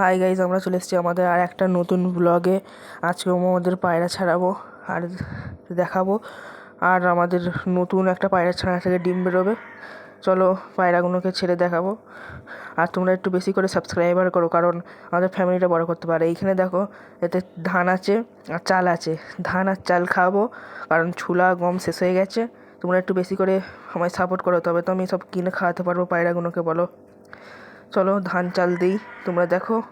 Hi guys আমরা চলে এসেছি আমাদের আর একটা নতুন ব্লগে আজকে আমাদের পায়রা ছাড়াবো আর দেখাবো। আর আমাদের নতুন একটা পায়রা ছাড়া থেকে ডিম বেরোবে। চলো পায়রাগুলোকে ছেড়ে দেখাবো। আর তোমরা একটু বেশি করে সাবস্ক্রাইবার করো, কারণ আমাদের ফ্যামিলিটা বড় করতে পারে। এইখানে দেখো, এতে ধান আছে আর চাল আছে। ধান আর চাল খাওয়াবো কারণ ছুলা গম শেষ হয়ে গেছে। তোমরা একটু বেশি করে আমায় সাপোর্ট করো, তবে তো আমি সব কিনে খাওয়াতে পারব পায়রাগুলোকে, বলো। চলো ধান চাল দিই, তোমরা দেখো।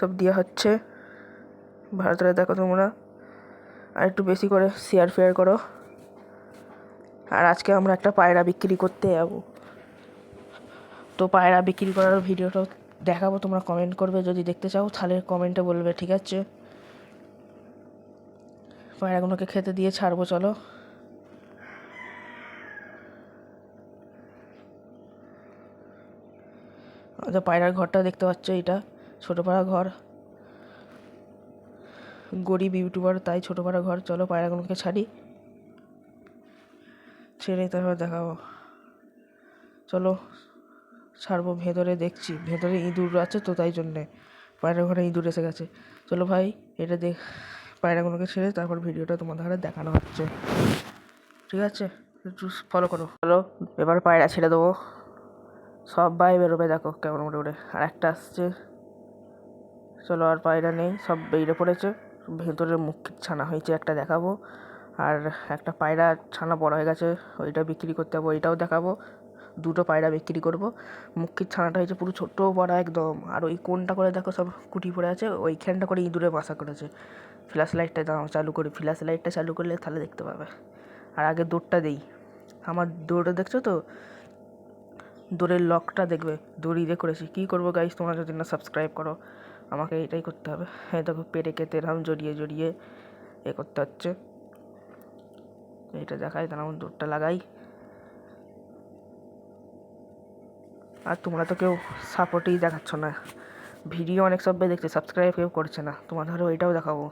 সব দেওয়া হচ্ছে। ভারতরে দেখো তোমরা। আর একটু বেশি করে শেয়ার ফেয়ার করো। আর আজকে আমরা একটা পায়রা বিক্রি করতে যাব। তো পায়রা বিক্রি করার ভিডিওটাও দেখাবো, তোমরা কমেন্ট করবে। যদি দেখতে চাও, তাহলে কমেন্টে বলবে, ঠিক আছে? পায়রাগুলোকে খেতে দিয়ে ছাড়বো, চলো। আচ্ছা পায়রার ঘরটা দেখতে পাচ্ছ এটা ছোটো পাড়া ঘর। গরিব ইউটিউবার, তাই ছোটো পাড়া ঘর। চলো পায়রাগুলোকে ছাড়ি। ছেড়ে তারপর দেখাবো। চলো, ছাড়বো ভেতরে, দেখছি। ভেতরে ইঁদুর আছে তো তাই জন্যে। পায়রা ঘরে ইঁদুর এসে গেছে। চলো ভাই, এটা দেখ, পায়রাগুলোকে ছেড়ে তারপর ভিডিওটা তোমাদের হাতে দেখানো হচ্ছে। ঠিক আছে? ফলো করো। চলো, এবার পায়রা ছেড়ে দেবো। সবাই বেরোবে, দেখো কেমন উড়ে উড়ে আর একটা আসছে। চলো আর পায়রা নেই, সব বেরিয়ে পড়েছে। ভেতরে মুখ ছানা হয়েছে একটা দেখাবো। আর একটা পায়রা ছানা বড় হয়ে গেছে, ওইটা বিক্রি করতে যাব, ওইটাও দেখাবো। দুটো পায়রা বিক্রি করব। মুখির ছানাটা হয়েছে পুরো ছোট্ট বড় একদম। আর ওই কোনটা করে দেখো সব কুটি পড়ে আছে, ওইখানটা করে ইঁদুরে বাসা করেছে। ফ্ল্যাশ লাইটটা চালু করি। ফ্ল্যাশ লাইটটা চালু করলে তাহলে দেখতে পাবে। আর আগে দৌড়টা দেই। আমার দৌড়টা দেখছ তো? দৌড়ের লকটা দেখবে দড়ি দিয়ে করেছি। কী করব গাইস তোমরা যদি না সাবস্ক্রাইব করো, আমাকে এটাই করতে হবে। হ্যাঁ দেখো পেটে কেটে এরকম জড়িয়ে জড়িয়ে এ করতে হচ্ছে। এইটা দেখাই তারপর দূরটা লাগাই। আর তোমরা তো কেউ সাপোর্টেই দেখাচ্ছ না। ভিডিও অনেক সবাই দেখছে সাবস্ক্রাইব কেউ করছে না। তোমার ধরো এটাও দেখাবো।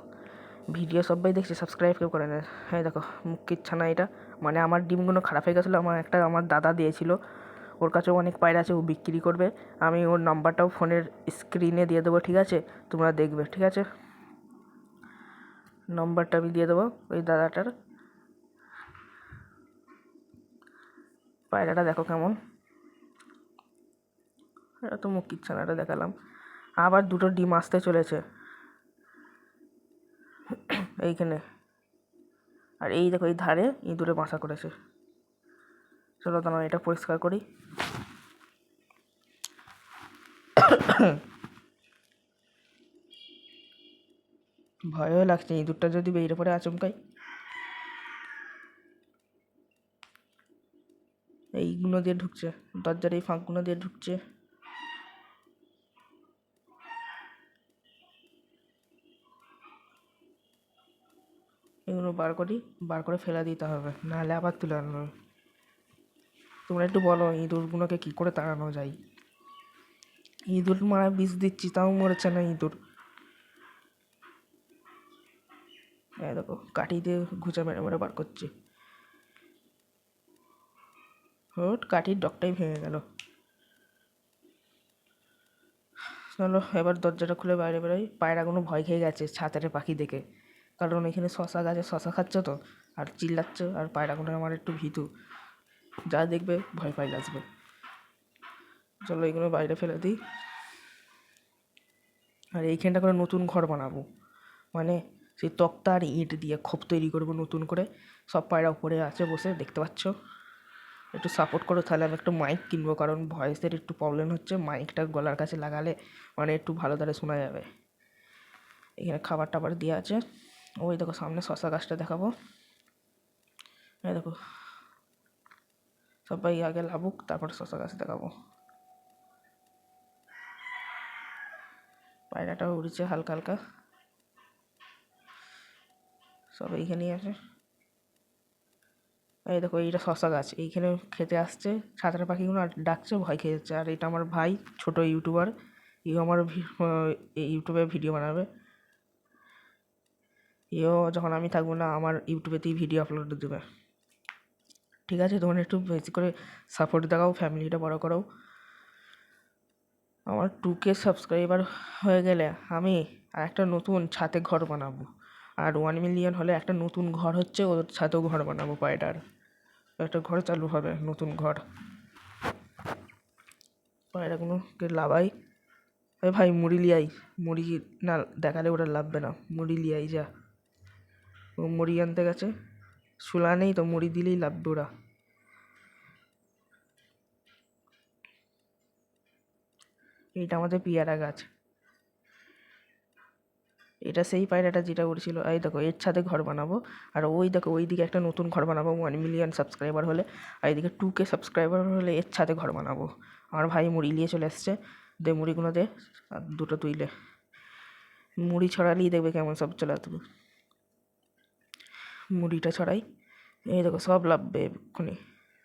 ভিডিও সবাই দেখছে সাবস্ক্রাইব কেউ করে না। হ্যাঁ দেখো, মুখ না এটা। মানে আমার ডিমগুলো খারাপ হয়ে গেছিল, আমার একটা আমার দাদা দিয়েছিল। ওর কাছেও অনেক পায়রা আছে, ও বিক্রি করবে। আমি ওর নাম্বারটাও ফোনের স্ক্রিনে দিয়ে দেবো, ঠিক আছে? তোমরা দেখবে, ঠিক আছে? নম্বরটা আমি দিয়ে দেবো ওই দাদাটার। পায়রাটা দেখো কেমন। এটা তো মুখির ছানাটা দেখালাম। আবার দুটো ডিম আসতে চলেছে। এইখানে। আর এই দেখো, এই ধারে ইঁদুরে বাসা করেছে। চলো দাঁড়াও, এটা পরিষ্কার করি। ভয়ও লাগছে, ইঁদুরটা যদি বেরিয়ে পড়ে আচমকাই। এইগুলো দিয়ে ঢুকছে, দরজার এই ফাঁকগুলো দিয়ে ঢুকছে। এগুলো বার করি, বার করে ফেলে দিতে হবে, নাহলে আবার তুলে আনবে। তোমরা একটু বলো, ইঁদুরগুলোকে কী করে তাড়ানো যায়? ইঁদুর মারা বিষ দিচ্ছি, তাও মরেছে না ইঁদুর। দেখো, কাঠি দিয়ে ঘুচা মেরে মেরে বার করছে। ওট কাঠির ডকটাই ভেঙে গেল। চলো, এবার দরজাটা খুলে বাইরে বেরোই। পায়রাগুলো ভয় খেয়ে গেছে ছাতারে পাখি দেখে। কারণ এখানে শশা গাছে শশা খাচ্ছে তো, আর চিল্লাচ্ছে, আর পায়রাগুলো আমার একটু ভীতু। যা দেখবে, ভয় পাই আসবে চলো এগুলো বাইরে ফেলে দিই। আর এইখানটা করে নতুন ঘর বানাবো। মানে সেই তক্তা আর ইট দিয়ে খোপ তৈরি করব নতুন করে। সব পায়রা উপরে আছে বসে, দেখতে পাচ্ছ? একটু সাপোর্ট করো, তাহলে আমি একটু মাইক কিনবো, কারণ ভয়েসের একটু প্রবলেম হচ্ছে। মাইকটা গলার কাছে লাগালে মানে একটু ভালো ধরে শোনা যাবে। এখানে খাবার টাবার দেওয়া আছে। ওই দেখো, সামনে শশা গাছটা দেখাবো। এই দেখো সবাই আগে লাভুক তারপর শশা গাছ দেখাবো। পায়রাটাও উড়েছে হালকা হালকা। সব এইখানেই আছে। এই দেখো, এইটা শশা গাছ, এইখানে খেতে আসছে। ছাতার পাখিগুলো ডাকছে, ভয় খেয়ে যাচ্ছে। আর এটা আমার ভাই, ছোট ইউটিউবার। ইও আমার ইউটিউবে ভিডিও বানাবে। এও যখন আমি থাকব না, আমার ইউটিউবেতেই ভিডিও আপলোড দেবে। ঠিক আছে, তোমরা একটু বেশি করে সাপোর্ট দেখাও ফ্যামিলিটা বড় করো আমার টু কে সাবস্ক্রাইবার হয়ে গেলে আমি আর একটা নতুন ছাতে ঘর বানাবো। আর ওয়ান মিলিয়ন হলে একটা নতুন ঘর হচ্ছে, ওর ছাতেও ঘর বানাবো পায়রার একটা ঘর চালু হবে, নতুন ঘর। পায়রাগুলোকে লাভাই এ ভাই, মুড়ি লিয়াই। মুড়ি না দেখালে ওটা লাভবে না। মুড়ি লিয়াই যা। ও মুড়ি আনতে গেছে। শোলা নেই তো, মুড়ি দিলেই ওরা এইটা আমাদের পেয়ারা গাছ। এটা সেই পায়রাটা যেটা উড়ছিল এই দেখো, এর ছাদে ঘর বানাবো। আর ওই দেখো, ওই দিকে একটা নতুন ঘর বানাবো ওয়ান মিলিয়ন সাবস্ক্রাইবার হলে। আর এদিকে টু কে সাবস্ক্রাইবার হলে এর ছাদে ঘর বানাবো। আমার ভাই মুড়ি নিয়ে চলে এসছে। দে মুড়িগুলো দে, আর দুটো তুইলে মুড়ি ছড়ালেই দেখবে কেমন সব চলে আসবে। মুড়িটা ছড়াই। এই দেখো সব লাভবে এক্ষুনি।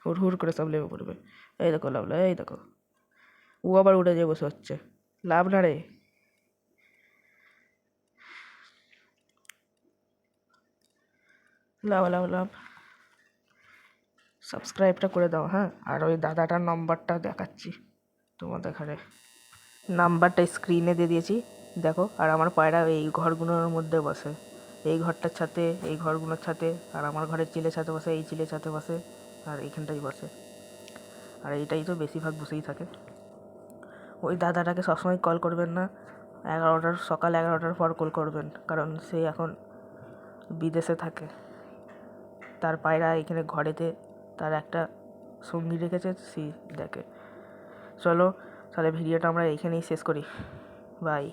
হুড় হুড় করে সব লেবে পড়বে। এই দেখো লাভলো এই দেখো। ও আবার উড়ে যেয়ে বসে হচ্ছে। লাভ না রে। লাভ লাভ লাভ। সাবস্ক্রাইবটা করে দাও হ্যাঁ? আর ওই দাদাটার নম্বরটা দেখাচ্ছি তোমাদের এখানে। নাম্বারটা স্ক্রিনে দিয়ে দিয়েছি। দেখো, আর আমার পায়রা এই ঘরগুলোর মধ্যে বসে। এই ঘরটার ছাতে এই ঘরগুলোর ছাতে আর আমার ঘরের চিলে ছাতে বসে, এই চিলে ছাতে বসে, আর এইখানটাই বসে। আর এইটাই তো বেশিরভাগ বসেই থাকে। ওই দাদাটাকে সবসময় কল করবেন না। এগারোটার, সকাল এগারোটার পর কল করবেন, কারণ সে এখন বিদেশে থাকে। তার পায়রা এখানে ঘরেতে, তার একটা সঙ্গী রেখেছে সেই দেখে। চলো, তাহলে ভিডিওটা আমরা এইখানেই শেষ করি। বাই।